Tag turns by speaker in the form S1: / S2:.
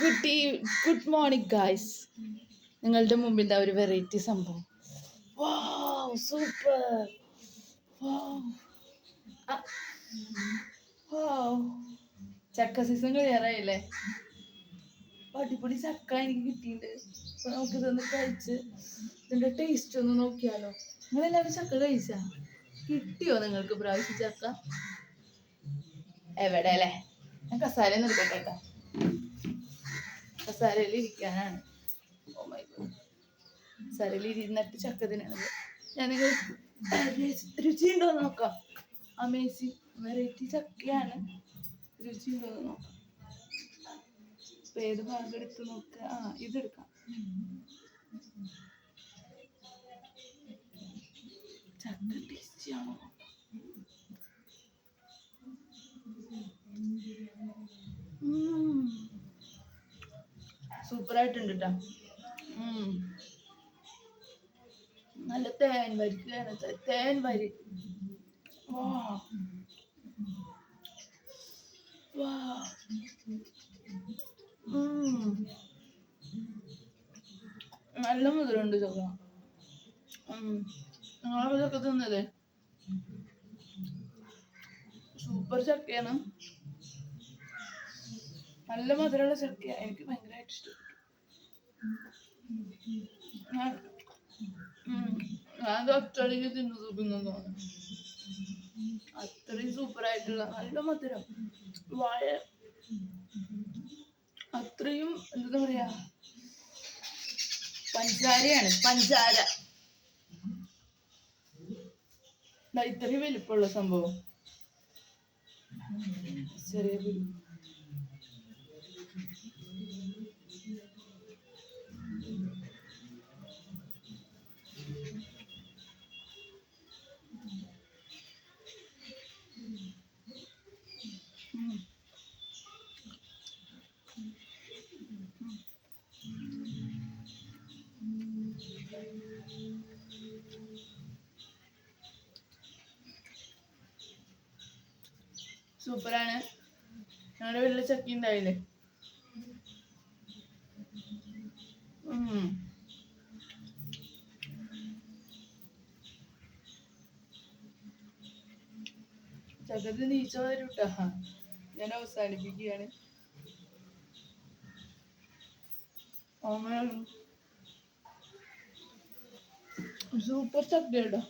S1: Good ഈ good morning guys നിങ്ങളുടെ മുമ്പിൽ ദാ ഒരു വെറൈറ്റി സംഭവം. വാവ് സൂപ്പർ ചക്ക സീസൺ കഴിയാറായില്ലേ അടിപൊളി ചക്ക എനിക്ക് കിട്ടിയിട്ടുണ്ട്. നമുക്ക് ഇതൊന്ന് കഴിച്ച് ഇതിന്റെ ടേസ്റ്റ് ഒന്ന് നോക്കിയാലോ. നിങ്ങളെല്ലാവരും ചക്ക കഴിച്ചാ? കിട്ടിയോ നിങ്ങൾക്ക് പ്രാവശ്യം ചക്ക? എവിടെ അല്ലേ? ഞാൻ കസാര നിർക്കട്ടെ കേട്ടോ. കസാരയിൽ ഇരിക്കാനാണ്. ഓ മൈ ഗോഡ് കസാരയിൽ ഇരുന്നിട്ട് ചക്ക തിന്നാണ് ഞാൻ രുചി ഉണ്ടോ എന്ന് നോക്കാം. അമേസിങ് വെറൈറ്റി ചക്കയാണ്. രുചി ഉണ്ടോ എന്ന് നോക്കാം ഏത് ഭാഗം എടുത്ത് നോക്ക? ആ ഇതെടുക്കാം ചക്ക ടേസ്റ്റി ആണോ? സൂപ്പർ ആയിട്ടുണ്ട് കേട്ടോ നല്ല തേൻ വരിക്കുകയാണ് തേൻ വരി. വാ. നല്ല മുതലുണ്ട് ചക്ക. നിങ്ങളെ ചക്ക തിന്നല്ലേ സൂപ്പർ ചക്കയാണ്. നല്ല മധുരമുള്ള ചക്കയാണ് എനിക്ക് ഭയങ്കരമായിട്ട് ഇഷ്ടപ്പെട്ടു ഞാൻ ഒറ്റടിക്ക് തിന്നു തോന്നുന്നു അത്രയും സൂപ്പർ ആയിട്ടുള്ള നല്ല മധുരം. വാഴ. അത്രയും എന്താ പറയാ? പഞ്ചാരയാണ് പഞ്ചാര ഇത്രയും വലിപ്പമുള്ള സംഭവം. ചെറിയ സൂപ്പറാണ്. ഞങ്ങളുടെ വീട്ടിൽ ചക്കി ഉണ്ടായില്ലേ. ചക്കത്ത് നീച്ച വരൂട്ടാ ഞാൻ അവസാനിപ്പിക്കുകയാണ്. സൂപ്പർ ചക്ക കേട്ടോ